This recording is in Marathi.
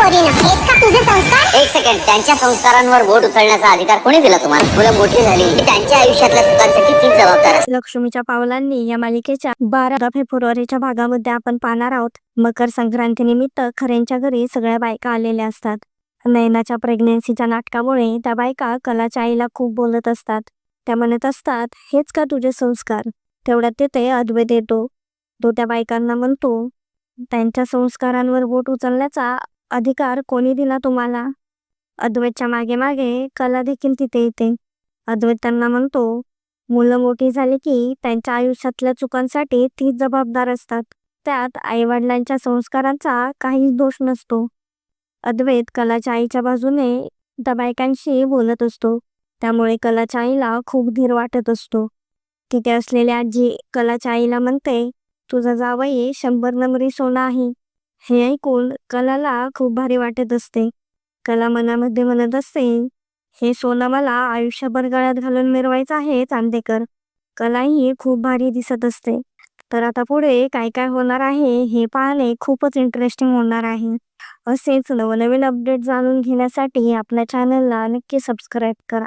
पोरीनं. हेच का तुझे संस्कार? एक सेकंड त्यांच्या संस्कारांवर बोट उचलण्याचा अधिकार कोणी दिला तुम्हाला? मुलं मोठी झाली. की त्यांच्या आयुष्यातल्या तीच जबाबदार असते. लक्ष्मीच्या पावलांनी या मालिकेच्या बारा फेब्रुवारीच्या भागामध्ये आपण पाहणार आहोत. मकर संक्रांती निमित्त खऱ्यांच्या घरी सगळ्या बायका आलेल्या असतात. नयनाच्या प्रेग्नेन्सीच्या नाटकामुळे त्या बायका कलाच्या आईला खूप बोलत असतात. त्या म्हणत असतात हेच का तुझे संस्कार? तेवढ्यात तिथे अद्वैत येतो तो त्या बायकांना म्हणतो त्यांच्या संस्कारांवर बोट उचलण्याचा अधिकार कोणी दिला तुम्हाला? अद्वैतच्या मागे मागे कला देखील तिथे येते. अद्वैत त्यांना म्हणतो मुलं मोठी झाली की त्यांच्या आयुष्यातल्या चुकांसाठी तीच जबाबदार असतात. त्यात आईवडिलांच्या संस्कारांचा काहीच दोष नसतो. अद्वैत कलाच्या आईच्या बाजूने दबायकांशी बायकांशी बोलत असतो. त्यामुळे कलाच्या आईला खूप धीर वाटत असतो. तिथे असलेली आजी कलाच्या आईला म्हणते तुझा जावई शंभर नंबरी सोना आहे. हे ऐकून कलाला खूप भारी वाटत असते. कला मनामध्ये म्हणत असते हे सोनं मला आयुष्यभर गळ्यात घालून मिरवायचं आहे चांदेकर. कलाही खूप भारी दिसत असते. तर आता पुढे काय काय होणार आहे हे पाहणे खूपच इंटरेस्टिंग होणार आहे. असेच नवनवीन अपडेट जाणून घेण्यासाठी आपल्या चॅनलला नक्की सबस्क्राईब करा.